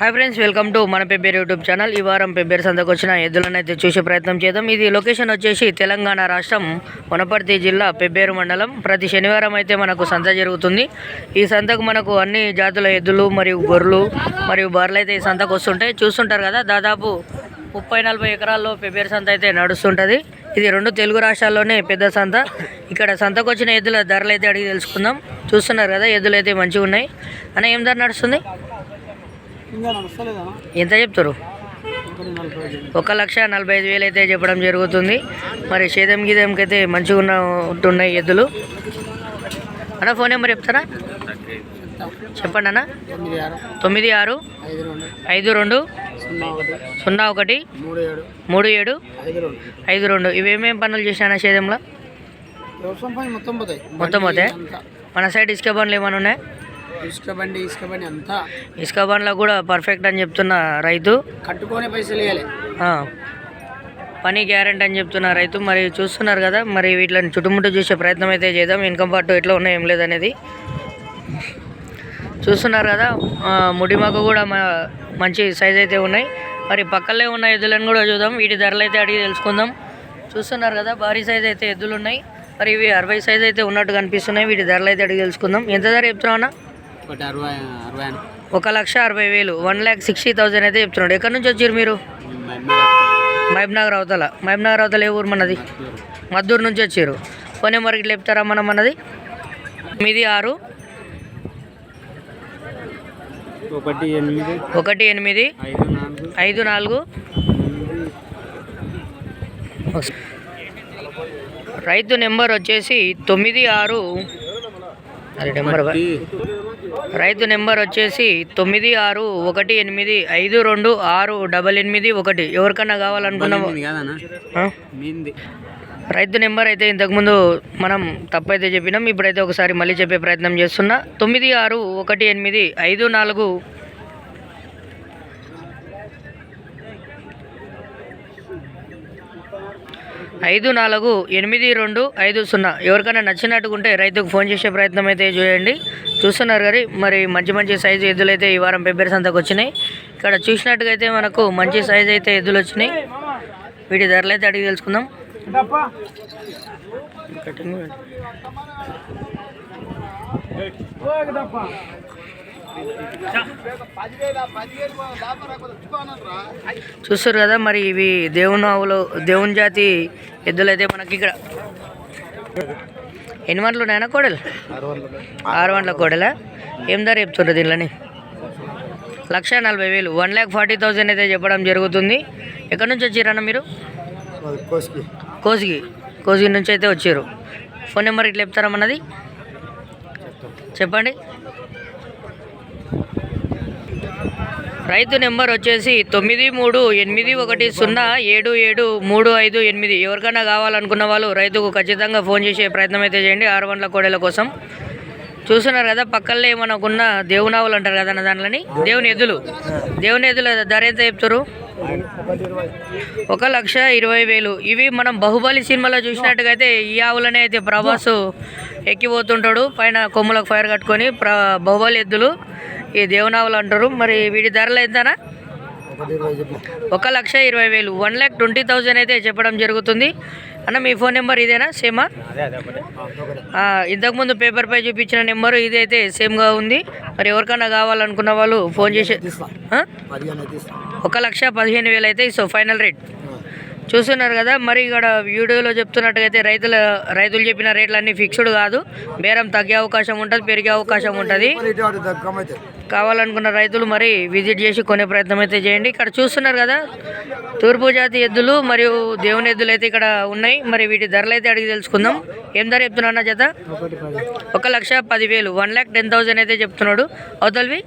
Hi friends welcome to మన Pebbair YouTube channel ఈ వారం పెబ్బేరు సంతకు వచ్చిన ఎద్దులను అయితే చూసే ప్రయత్నం చేద్దాం. ఇది లొకేషన్ వచ్చేసి తెలంగాణ రాష్ట్రం వనపర్తి జిల్లా పెబ్బేరు మండలం. ప్రతి శనివారం అయితే మనకు సంత జరుగుతుంది. ఈ సంతకు మనకు అన్ని జాతుల ఎద్దులు మరియు గొర్రెలు మరియు బర్రెలు అయితే ఈ సంతకు వస్తుంటాయి. చూస్తుంటారు కదా దాదాపు ముప్పై నలభై ఎకరాల్లో పెబ్బేరు సంత అయితే నడుస్తుంటుంది. ఇది రెండు తెలుగు రాష్ట్రాల్లోనే పెద్ద సంత. ఇక్కడ సంతకు వచ్చిన ఎద్దుల ధరలు అయితే అడిగి తెలుసుకుందాం. చూస్తున్నారు కదా ఎద్దులు అయితే మంచిగా ఉన్నాయి అన్న ఏం ధర నడుస్తుంది? ఎంత చెప్తారు? ఒక లక్ష నలభై ఐదు వేలు అయితే చెప్పడం జరుగుతుంది. మరి సేదం గీదంకి అయితే మంచిగా ఉన్న ఉంటున్నాయి ఎద్దులు. అన్న ఫోన్ నెంబర్ చెప్తారా? చెప్పండి అన్న. తొమ్మిది ఆరు ఐదు రెండు సున్నా ఒకటి మూడు ఏడు ఐదు రెండు. ఇవేమేం పనులు చేసినా సేదంలో మొత్తం పోతాయి. మొత్తం పోతాయి? మన సైడ్ ఇసుక బండ్లు ఏమైనా ఉన్నాయి? ఇసుక బండి ఇసుక బండి అంతా ఇసుక బండ్లకు కూడా పర్ఫెక్ట్ అని చెప్తున్న రైతు. కట్టుకునే పైసలు ఇవ్వాలి పని గ్యారెంటీ అని చెప్తున్న రైతు. మరి చూస్తున్నారు కదా మరి వీటిని చుట్టుముట్టు చూసే ప్రయత్నం అయితే చేద్దాం. ఇన్కమ్ పార్ట్ ఎట్లా ఉన్నాయి ఏం లేదనేది చూస్తున్నారు కదా ముడిమాకు కూడా మంచి సైజ్ అయితే ఉన్నాయి. మరి పక్కనే ఉన్న ఎద్దులను కూడా చూద్దాం. వీటి ధరలు అయితే అడిగి తెలుసుకుందాం. చూస్తున్నారు కదా భారీ సైజ్ అయితే ఎద్దులు ఉన్నాయి. మరి ఇవి అరవై సైజ్ అయితే ఉన్నట్టు కనిపిస్తున్నాయి. వీటి ధరలు అయితే అడిగి తెలుసుకుందాం. ఎంత ధర చెప్తున్నావు అన్న? ఒకటి అరవై అరవై అని. ఒక లక్ష అరవై వేలు. వన్ ల్యాక్ సిక్స్టీ థౌజండ్ అయితే చెప్తున్నాడు. ఎక్కడి నుంచి వచ్చారు మీరు? మహబూబ్నగర్ అవతల. మహబూబ్నగర్ అవతల ఏ ఊరు మనది? మద్దూరు నుంచి వచ్చారు. ఫోన్ నెంబర్ ఇట్లా చెప్తారా మనం మనది? తొమ్మిది ఆరు. ఒకటి ఎనిమిది. ఒకటి ఎనిమిది. ఐదు నాలుగు. రైతు నెంబర్ వచ్చేసి తొమ్మిది ఆరు. అది నెంబర్ రైతు నెంబర్ వచ్చేసి తొమ్మిది ఆరు ఒకటి ఎనిమిది ఐదు రెండు ఆరు డబల్ ఎనిమిది ఒకటి. ఎవరికన్నా? మీంది. రైతు నెంబర్ అయితే ఇంతకుముందు మనం తప్పైతే చెప్పినాం. ఇప్పుడైతే ఒకసారి మళ్ళీ చెప్పే ప్రయత్నం చేస్తున్నా. తొమ్మిది ఆరు ఒకటి ఎనిమిది ఐదు నాలుగు ఐదు నాలుగు ఎనిమిది రెండు ఐదు సున్నా. ఎవరికైనా నచ్చినట్టుగా ఉంటే రైతుకు ఫోన్ చేసే ప్రయత్నం అయితే చేయండి. చూస్తున్నారు కానీ మరి మంచి మంచి సైజు ఎద్దులు అయితే ఈ వారం పెబ్బేరు సంతకు వచ్చినాయి. ఇక్కడ చూసినట్టుగా అయితే మనకు మంచి సైజు అయితే ఎద్దులు వచ్చినాయి. వీటి ధరలు అయితే అడిగి తెలుసుకుందాం. చూస్తారు కదా మరి ఇవి దేవుని ఆవులు దేవుని జాతి ఎద్దులు అయితే మనకి ఇక్కడ. ఎన్ని వంటలు ఉన్నాయన్నా కోడలు? ఆరు వంటల కోడలా? ఏం ధర చెప్తుండ్రు దీనిలోని లక్ష నలభై వేలు. వన్ ల్యాక్ ఫార్టీ థౌజండ్ అయితే చెప్పడం జరుగుతుంది. ఎక్కడి నుంచి వచ్చారన్న మీరు? కోసిగి. కోసిగి నుంచి అయితే వచ్చారు. ఫోన్ నెంబర్ ఇట్లా చెప్తారమ్మన్నది చెప్పండి. రైతు నెంబర్ వచ్చేసి తొమ్మిది మూడు ఎనిమిది ఒకటి సున్నా ఏడు ఏడు మూడు ఐదు ఎనిమిది. ఎవరికైనా కావాలనుకున్న వాళ్ళు రైతుకు ఖచ్చితంగా ఫోన్ చేసే ప్రయత్నం అయితే చేయండి. ఆరు వందల కోడెల కోసం. చూస్తున్నారు కదా పక్కనే మనకున్న దేవునావులు అంటారు కదా అన్న దానిలోని దేవుని ఎద్దులు దేవుని ఎద్దుల ధర ఎంత చెప్తారు? ఒక లక్ష ఇరవై వేలు. ఇవి మనం బాహుబలి సినిమాలో చూసినట్టుగా అయితే ఈ ఆవులనే అయితే ప్రభాస్ ఎక్కిపోతుంటాడు. పైన కొమ్ములకు ఫైర్ కట్టుకొని ప్ర బాహుబలి ఎద్దులు. ఈ దేవునావులు అంటారు. మరి వీటి ధరలు ఎంతనా? ఒక లక్ష ఇరవై వేలు. వన్ ల్యాక్ ట్వంటీ థౌజండ్ అయితే చెప్పడం జరుగుతుంది. అన్న మీ ఫోన్ నెంబర్ ఇదేనా? సేమా? ఇంతకుముందు పేపర్ పై చూపించిన నెంబరు ఇది అయితే సేమ్గా ఉంది. మరి ఎవరికైనా కావాలనుకున్న వాళ్ళు ఫోన్ చేసే ఇస్తాం ఒక లక్ష పదిహేను వేలు అయితే సో ఫైనల్ రేట్. చూస్తున్నారు కదా మరి ఇక్కడ వీడియోలో చెప్తున్నట్టుగా అయితే రైతుల రైతులు చెప్పిన రేట్లు అన్నీ ఫిక్స్డ్ కాదు. బేరం తగ్గే అవకాశం ఉంటుంది పెరిగే అవకాశం ఉంటుంది. కావాలనుకున్న రైతులు మరి విజిట్ చేసి కొనే ప్రయత్నం అయితే చేయండి. ఇక్కడ చూస్తున్నారు కదా తూర్పు జాతి ఎద్దులు మరియు దేవుని ఎద్దులు అయితే ఇక్కడ ఉన్నాయి. మరి వీటి ధరలు అయితే అడిగి తెలుసుకుందాం. ఏం ధర చెప్తున్నా జత? ఒక లక్ష పదివేలు వన్ ల్యాక్ టెన్ థౌసండ్ అయితే చెప్తున్నాడు. అవతలవి?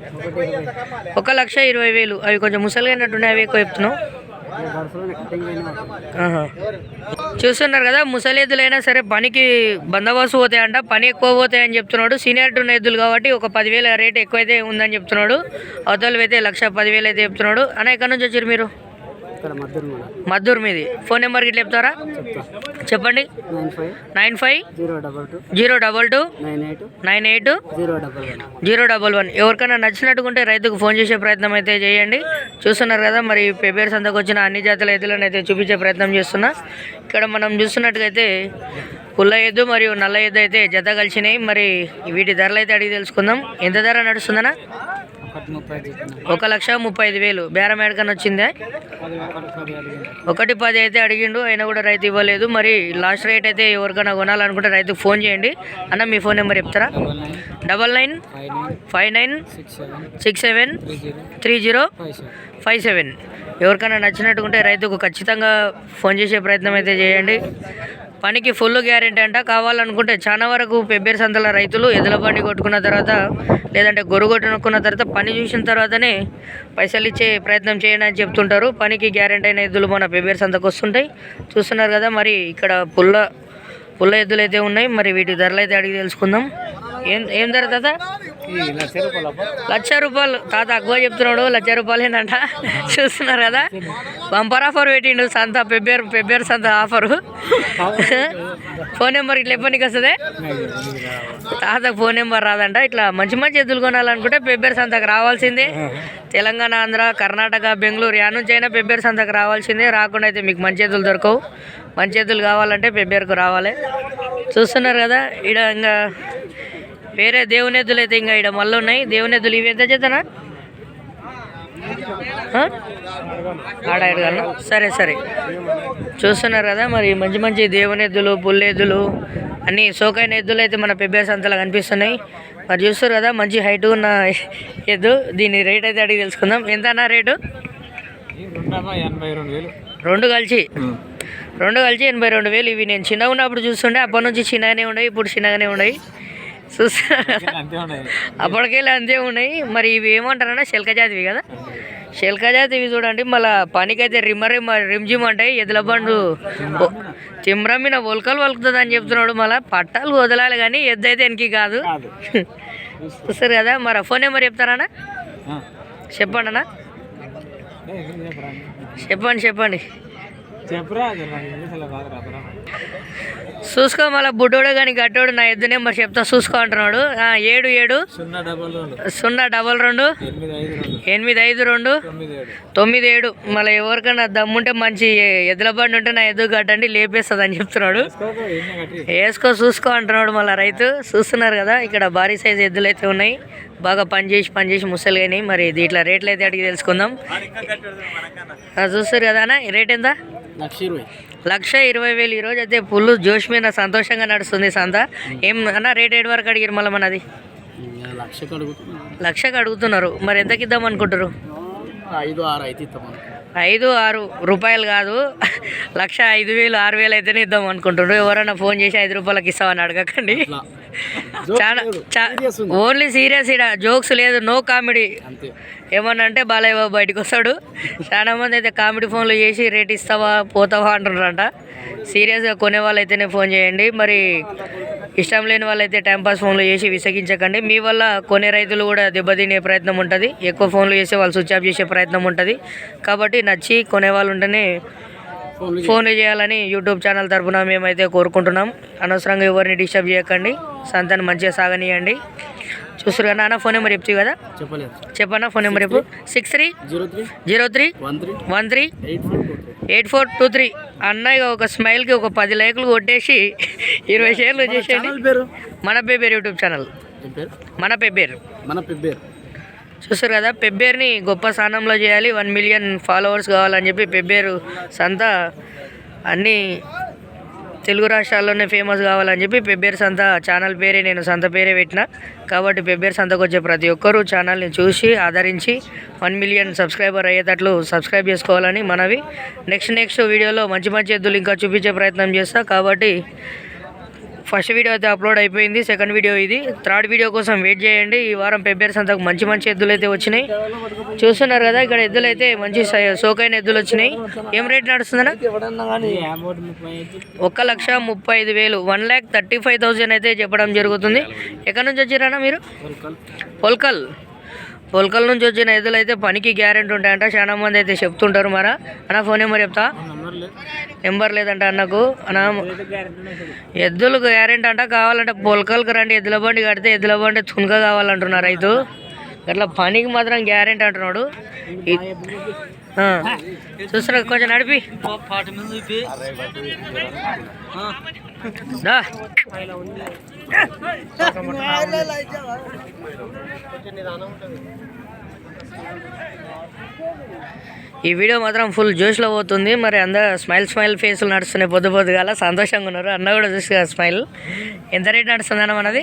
ఒక లక్ష ఇరవై వేలు. అవి కొంచెం ముసలినట్టున్నాయి అవి ఎక్కువ చెప్తున్నావు. చూస్తున్నారు కదా ముసలి ఎద్దులైనా సరే పనికి బందోబస్తు పోతాయంట. పని ఎక్కువ పోతాయని చెప్తున్నాడు. సీనియర్ ఉన్న ఎద్దులు కాబట్టి ఒక పదివేల రేట్ ఎక్కువైతే ఉందని చెప్తున్నాడు. అవతల అయితే లక్ష పదివేలు అయితే చెప్తున్నాడు. అన్న ఎక్కడి నుంచి వచ్చారు మీరు? మద్దూరు మీది. ఫోన్ నెంబర్ గిట్ల చెప్తారా? చెప్తా. చెప్పండి. Nine five zero double two nine eight zero double one. ఎవరికైనా నచ్చినట్టుకుంటే రైతుకు ఫోన్ చేసే ప్రయత్నం అయితే చేయండి. చూస్తున్నారు కదా మరి పెబేర్ సంతకు వచ్చిన అన్ని జాతుల ఎద్దులను అయితే చూపించే ప్రయత్నం చేస్తున్నా. ఇక్కడ మనం చూస్తున్నట్టుగైతే పుల్ల ఎద్దు మరియు నల్ల ఎద్దు అయితే జత కలిసినాయి. మరి వీటి ధరలు అయితే అడిగి తెలుసుకుందాం. ఎంత ధర నడుస్తుందనా ఒక లక్ష ముప్పై ఐదు వేలు. బేరం ఎడకని వచ్చిందే? ఒకటి పది అయితే అడిగిండు అయినా కూడా రైతు ఇవ్వలేదు. మరి లాస్ట్ రేట్ అయితే ఎవరికైనా కొనాలనుకుంటే రైతుకు ఫోన్ చేయండి. అన్న మీ ఫోన్ నెంబర్ చెప్తారా? Double nine five nine six seven three zero five seven. Five seven ఎవరికైనా నచ్చినట్టుకుంటే రైతుకు ఖచ్చితంగా ఫోన్ చేసే ప్రయత్నం అయితే చేయండి. పనికి ఫుల్ గ్యారెంటీ అంట. కావాలనుకుంటే చాలా వరకు పెబ్బేరు సంతల రైతులు ఎద్దుల బండి కొట్టుకున్న తర్వాత లేదంటే గొర్రె కొట్టుకున్న తర్వాత పని చూసిన తర్వాతనే పైసలు ఇచ్చే ప్రయత్నం చేయండి అని చెప్తుంటారు. పనికి గ్యారెంటీ అయిన ఎద్దులు మన పెబ్బేరు సంతకు వస్తుంటాయి. చూస్తున్నారు కదా మరి ఇక్కడ పుల్ల పుల్ల ఎద్దులు అయితే ఉన్నాయి. మరి వీటి ధరలు అయితే అడిగి తెలుసుకుందాం. ఏం ఏం ధర తాత? లక్ష రూపాయలు తాత ఎక్కువ చెప్తున్నాడు లక్ష రూపాయలు ఏంటంట చూస్తున్నారు కదా? బంపర్ ఆఫర్ పెట్టిండు సంత పెబ్బేరు పెబ్బేరు సంత ఆఫరు. ఫోన్ నెంబర్ ఇట్లా ఎప్పటికి వస్తుంది తాతకు ఫోన్ నెంబర్ రాదంట. ఇట్లా మంచి మంచి ఎద్దులు కొనాలనుకుంటే పెబ్బేరు సంతకు రావాల్సిందే. తెలంగాణ ఆంధ్ర కర్ణాటక బెంగళూరు యా నుంచి అయినా పెబ్బేరు సంతకు రావాల్సిందే. రాకుండా అయితే మీకు మంచి ఎద్దులు దొరకవు. మంచి ఎద్దులు కావాలంటే పెబ్బేరుకు రావాలి. చూస్తున్నారు కదా? ఇక్కడ ఇంకా వేరే దేవుని ఎద్దులు అయితే ఇంకా ఇక్కడ మళ్ళీ ఉన్నాయి. దేవుని ఎద్దులు ఇవి ఎంత చేతనా? ఆడ సరే సరే. చూస్తున్నారు కదా మరి మంచి మంచి దేవుని ఎద్దులు పుల్లెద్దులు అన్ని సోకైన ఎద్దులు అయితే మన పెబ్బేర్ సంతలో కనిపిస్తున్నాయి. మరి చూస్తారు కదా మంచి హైట్ ఉన్న ఎద్దు. దీని రేట్ అయితే అడిగి తెలుసుకుందాం. ఎంత అన్న రేటు? రెండు రెండు కలిసి. రెండు కలిసి ఎనభై రెండు వేలు. ఇవి నేను చిన్నగా ఉన్నప్పుడు చూస్తుండే అప్పటి నుంచి చిన్నగానే ఉన్నాయి ఇప్పుడు చిన్నగానే ఉన్నాయి అప్పటికెళ్ళి అంతే ఉన్నాయి. మరి ఇవి ఏమంటారన్నా శిల్క జాతివి కదా? శిల్క జాతి ఇవి చూడండి. మళ్ళీ పనికైతే రిమ్మ రిమ్జిమ్ అంటే ఎద్దుల బండు తిమ్రమ్మిన ఒలకలు వలుకుతుంది అని చెప్తున్నాడు. మళ్ళీ పట్టాలు వదలాలి కానీ ఎద్దు అయితే వెనక్కి కాదు. చూస్తారు కదా. మరి ఫోన్ నెంబర్ చెప్తారా చెప్పండి అన్న చెప్పండి చెప్పండి. చెప్పురా చూసుకో మళ్ళీ బుడ్డోడు కానీ గట్టోడు నా ఎద్దు నెంబర్ చెప్తా. చూసుకో అంటున్నాడు. ఏడు ఏడు. సున్నా డబల్ రెండు. ఎనిమిది ఐదు రెండు. తొమ్మిది ఏడు. మళ్ళీ ఎవరికైనా దమ్ముంటే మంచి ఎద్దుల బండి ఉంటే నా ఎద్దు కట్టండి లేపేస్తుంది అని చెప్తున్నాడు. వేసుకో చూసుకో అంటున్నాడు మళ్ళీ రైతు. చూస్తున్నారు కదా ఇక్కడ భారీ సైజు ఎద్దులు అయితే ఉన్నాయి. బాగా పని చేసి పని చేసి ముసలు అయినాయి. మరి దీంట్లో రేట్లు అయితే అడిగి తెలుసుకుందాం. చూస్తారు కదా అన్న రేట్ ఎంత? లక్ష ఇరవై. లక్ష ఇరవై వేలు ఈరోజు అయితే ఫుల్ జోష్ మీద సంతోషంగా నడుస్తుంది సంత ఏం అన్న రేట్ ఏడు వరకు అడిగారు మళ్ళీ మనది? లక్షకు అడుగుతున్నా. లక్షకు అడుగుతున్నారు. మరి ఎంతకి ఇద్దాం అనుకుంటారు ఐదు ఆరు అయితే ఐదు ఆరు రూపాయలు కాదు. లక్ష ఐదు వేలు ఆరు వేలు అయితేనే ఇద్దాం అనుకుంటుండ్రు ఎవరైనా ఫోన్ చేసి ఐదు రూపాయలకి ఇస్తామని అడగకండి. ఓన్లీ సీరియస్ ఇడ జోక్స్ లేదు నో కామెడీ. ఏమన్నా అంటే బాలయ్య బాబు బయటకు వస్తాడు. చాలా మంది అయితే కామెడీ ఫోన్లు చేసి రేట్ ఇస్తావా పోతావా అంటున్నారంట. సీరియస్గా కొనే వాళ్ళు అయితేనే ఫోన్ చేయండి. మరి ఇష్టం లేని వాళ్ళైతే టైంపాస్ ఫోన్లు చేసి విసగించకండి. మీ వల్ల కొనే రైతులు కూడా దెబ్బతినే ప్రయత్నం ఉంటుంది. ఎక్కువ ఫోన్లు చేసే వాళ్ళు స్విచ్ ఆఫ్ చేసే ప్రయత్నం ఉంటుంది. కాబట్టి నచ్చి కొనే వాళ్ళు ఉంటేనే ఫోన్లు చేయాలని యూట్యూబ్ ఛానల్ తరపున మేమైతే కోరుకుంటున్నాం. అనవసరంగా ఎవరిని డిస్టర్బ్ చేయకండి. సంతాన్ని మంచిగా సాగనీయండి. చూస్తారు కదా అన్న ఫోన్ నెంబర్ చెప్తావు కదా? చెప్పలేదు. చెప్పన్నా? ఫోన్ నెంబర్ చెప్పు. Six three zero three zero three one three eight four two three. అన్నయ్య ఒక స్మైల్కి ఒక పది లైకులు కొట్టేసి ఇరవై షేర్లు చేసేయండి. మన పెబ్బేరు యూట్యూబ్ ఛానల్. మన పెబ్బేరు మన పెబ్బేరు చూస్తారు కదా పెబ్బేర్ని గొప్ప స్థానంలో చేయాలి వన్ మిలియన్ ఫాలోవర్స్ కావాలని చెప్పి పెబ్బేరు సంత అన్నీ తెలుగు రాష్ట్రాల్లోనే ఫేమస్ కావాలని చెప్పి పెబ్బేరు సంత ఛానల్ పేరే నేను సంత పేరే పెట్టిన. కాబట్టి పెబ్బేరు సంతకు వచ్చే ప్రతి ఒక్కరూ ఛానల్ని చూసి ఆదరించి వన్ మిలియన్ సబ్స్క్రైబర్ అయ్యేటట్లు సబ్స్క్రైబ్ చేసుకోవాలని మనవి. నెక్స్ట్ నెక్స్ట్ వీడియోలో మంచి మంచి ఎద్దులు ఇంకా చూపించే ప్రయత్నం చేస్తా. కాబట్టి ఫస్ట్ వీడియో అయితే అప్లోడ్ అయిపోయింది సెకండ్ వీడియో ఇది. థర్డ్ వీడియో కోసం వెయిట్ చేయండి. ఈ వారం పెబ్బేరు సంతకు మంచి మంచి ఎద్దులు అయితే వచ్చినాయి. చూస్తున్నారు కదా ఇక్కడ ఎద్దులు అయితే మంచి సోకైన ఎద్దులు వచ్చినాయి. ఏం రేట్ నడుస్తుందన్నా? ఒక్క లక్ష ముప్పై ఐదు వేలు. One lakh thirty five thousand అయితే చెప్పడం జరుగుతుంది. ఎక్కడి నుంచి వచ్చారన్నా మీరు? పొల్కల్ పొలకల నుంచి వచ్చిన ఎద్దులు అయితే పనికి గ్యారెంటీ ఉంటాయంట. చాలా మంది అయితే చెప్తుంటారు మరా. అన్న ఫోన్ నెంబర్ చెప్తా? నెంబర్ లేదు నెంబర్ లేదంట అన్నకు. అన్న ఏదో గ్యారెంటీ అంట. కావాలంటే పొలకలకు రండి. ఎద్దుల బండి కడితే ఎద్దుల బండి తునక కావాలంటున్నారు రైతు. అట్లా పనికి మాత్రం గ్యారెంటీ అంటున్నాడు. చూస్తున్నా కొంచెం నడిపి. ఈ వీడియో మాత్రం ఫుల్ జోష్లో పోతుంది. మరి అందరూ స్మైల్ స్మైల్ ఫేస్లు నడుస్తున్నాయి పొద్దు పొద్దుగాల. సంతోషంగా ఉన్నారు. అన్న కూడా చూసి స్మైల్ ఎంత రేట్ నడుస్తుంది అన్న మనది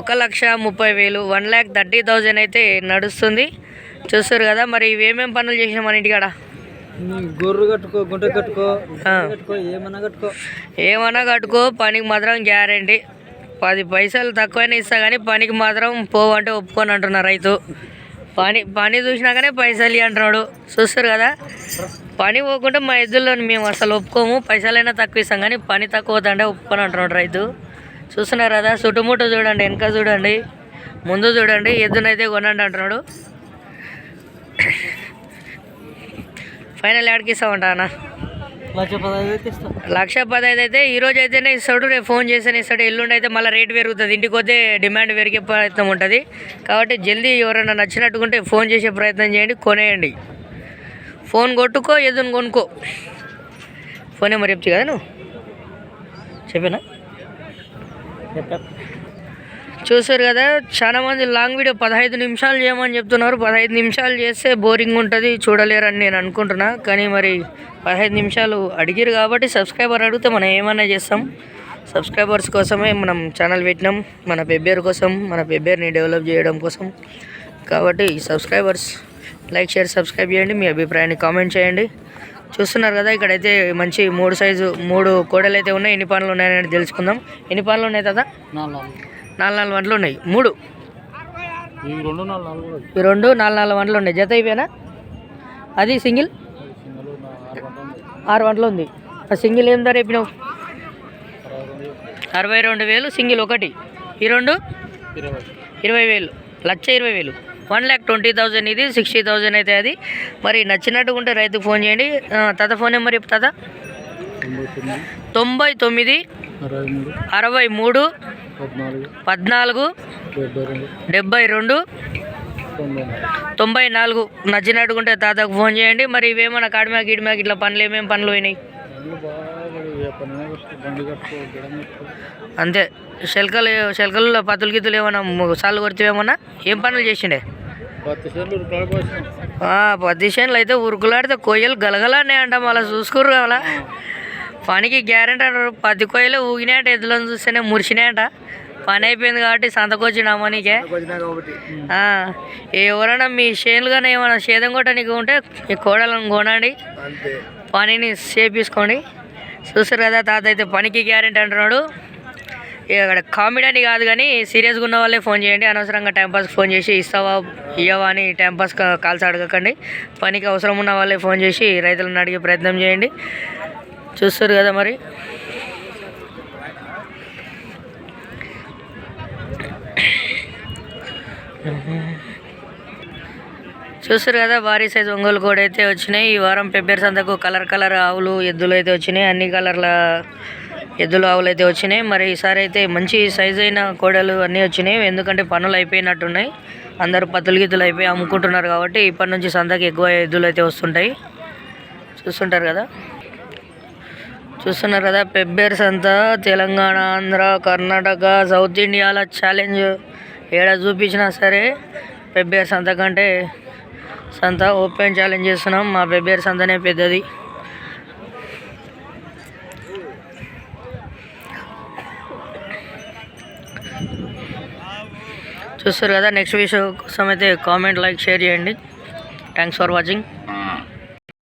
ఒక లక్ష ముప్పై వేలు వన్ ల్యాక్ థర్టీ థౌజండ్ అయితే నడుస్తుంది. చూస్తారు కదా మరి ఇవేమేం పనులు చేసినాం మన ఇంటికాడ? గొర్రె కట్టుకో గుంట కట్టుకో. కట్టుకో ఏమన్నా కట్టుకో. ఏమన్నా కట్టుకో పనికి మాత్రం గ్యారంటీ. పది పైసలు తక్కువైనా ఇస్తా కానీ పనికి మాత్రం పోవంటే ఒప్పుకొని అంటున్నారు రైతు. పని పని చూసినాకనే పైసలు అంటున్నాడు చూస్తారు కదా? పని పోకుంటే మా ఎద్దుల్లో మేము అసలు ఒప్పుకోము. పైసలైనా తక్కువ ఇస్తాం కానీ పని తక్కువ అవుతుంటే ఒప్పుకొని అంటున్నాడు రైతు. చూస్తున్నారు కదా? చుట్టుముట్టు చూడండి వెనక చూడండి ముందు చూడండి ఎద్దునైతే కొనండి అంటున్నాడు. ఫైనల్ యాడ్కి ఇస్తామంట అన్న. లక్ష పదహైదు అయితే ఈ రోజు అయితేనే ఇస్తాడు రేపు ఫోన్ చేస్తేనే ఇస్తాడు. ఎల్లుండి అయితే మళ్ళీ రేట్ పెరుగుతుంది. ఇంటికి పోతే డిమాండ్ పెరిగే ప్రయత్నం ఉంటుంది. కాబట్టి జల్దీ ఎవరైనా నచ్చినట్టుకుంటే ఫోన్ చేసే ప్రయత్నం చేయండి కొనేయండి. ఫోన్ కొట్టుకో ఎదును కొనుక్కో. ఫోన్ నెంబర్ చెప్తే కదా నువ్వు? చెప్పానా? చూసారు కదా చాలా మంది లాంగ్ వీడియో పదహైదు నిమిషాలు చేయమని చెప్తున్నారు. పదహైదు నిమిషాలు చేస్తే బోరింగ్ ఉంటుంది చూడలేరని నేను అనుకుంటున్నా. కానీ మరి పదహైదు నిమిషాలు అడిగిరు కాబట్టి సబ్స్క్రైబర్ అడిగితే మనం ఏమైనా చేస్తాం? సబ్స్క్రైబర్స్ కోసమే మనం ఛానల్ పెట్టినాం. మన పెబ్బేరు కోసం మన పెబ్బేర్ని డెవలప్ చేయడం కోసం. కాబట్టి సబ్స్క్రైబర్స్ లైక్ షేర్ సబ్స్క్రైబ్ చేయండి. మీ అభిప్రాయాన్ని కామెంట్ చేయండి. చూస్తున్నారు కదా ఇక్కడైతే మంచి మూడు సైజు మూడు కోడలు అయితే ఉన్నాయి. ఎన్ని పనులు ఉన్నాయని తెలుసుకుందాం. ఎన్ని పనులు ఉన్నాయి కదా నాలుగు నాలుగు వంటలు ఉన్నాయి. మూడు. ఈ రెండు నాలుగు నాలుగు కూడా ఈ రెండు నాలుగు నాలుగు వంటలు ఉన్నాయి. జత అయిపోయినా? అది సింగిల్? ఆరు వంటలు ఉంది. ఆ సింగిల్ ఏం ధర చెప్పినావు? అరవై రెండు వేలు సింగిల్ ఒకటి. ఈ రెండు? ఇరవై. వేలు. లక్ష ఇరవై వేలు. వన్ ల్యాక్ ట్వంటీ థౌజండ్ ఇది సిక్స్టీ థౌజండ్ అయితే అది. మరి నచ్చినట్టుగా ఉంటే రైతుకు ఫోన్ చేయండి. తాత ఫోన్ నెంబర్ చెప్తా తొంభై తొమ్మిది. తొంభై అరవై మూడు పద్నాలుగు. డెబ్బై రెండు. తొంభై నాలుగు. నచ్చినట్టుకుంటే తాతకు ఫోన్ చేయండి. మరి ఇవేమన్నా కాడిమా గిడిమాకి ఇట్లా పనులు ఏమేమి పనులు పోయినాయి? అంతే. శల్కలు శల్కల్లో పతులు గిత్తులు ఏమన్నా సార్లు కొడితేమన్నా ఏం పనులు చేసిండే? పది చేనులు అయితే ఉరుకులాడితే కొయ్యలు గలగలానే అంట మళ్ళీ చూసుకుర్రు కదా పనికి గ్యారెంటీ అంటారు. పది కొయ్యలు ఊగినాయంట ఎద్దులను చూస్తేనే మురిసినాయంట. పని అయిపోయింది కాబట్టి సంతకొచ్చిన అమ్మనికే ఆ, ఎవరైనా మీ చేనులు కానీ ఏమైనా సేదం కొట్టడానికి ఉంటే ఈ కోడలను కొనండి. పనిని చేపించుకోండి. చూస్తారు కదా తాత అయితే పనికి గ్యారెంటీ అంటున్నాడు. ఇక్కడ కామెడీ అని కాదు కానీ సీరియస్గా ఉన్న వాళ్ళే ఫోన్ చేయండి. అనవసరంగా టైంపాస్కి ఫోన్ చేసి ఇస్తావా ఇయ్యవా అని టైంపాస్ కాల్స్ అడగకండి. పనికి అవసరం ఉన్న వాళ్ళే ఫోన్ చేసి రైతులను అడిగే ప్రయత్నం చేయండి. చూస్తారు కదా మరి. చూస్తారు కదా భారీ సైజ్ ఒంగోలు కోడి అయితే వచ్చినాయి. ఈ వారం పెబ్బేర్ సంతకు కలర్ కలర్ ఆవులు ఎద్దులు అయితే వచ్చినాయి. అన్ని కలర్ల ఎద్దులు ఆవులు అయితే వచ్చినాయి. మరి ఈసారి అయితే మంచి సైజు అయిన కోడలు అన్నీ వచ్చినాయి. ఎందుకంటే పనులు అయిపోయినట్టున్నాయి. అందరూ పత్తులు గిత్తులు అయిపోయి అమ్ముకుంటున్నారు కాబట్టి ఇప్పటి నుంచి సంతకి ఎక్కువ ఎద్దులు అయితే వస్తుంటాయి. చూస్తుంటారు కదా. చూస్తున్నారు కదా పెబ్బేర్స్ అంతా తెలంగాణ ఆంధ్ర కర్ణాటక సౌత్ ఇండియాలో ఛాలెంజ్ ఏడ చూపించినా సరే పెబ్బేర్ సంత కంటే సంత ఓపెన్ ఛాలెంజ్ చేస్తున్నాం. మా పెబ్బేర్స్ సంతనే పెద్దది. చూస్తారు కదా నెక్స్ట్ వీడియో కోసం అయితే కామెంట్ లైక్ షేర్ చేయండి. Thanks for watching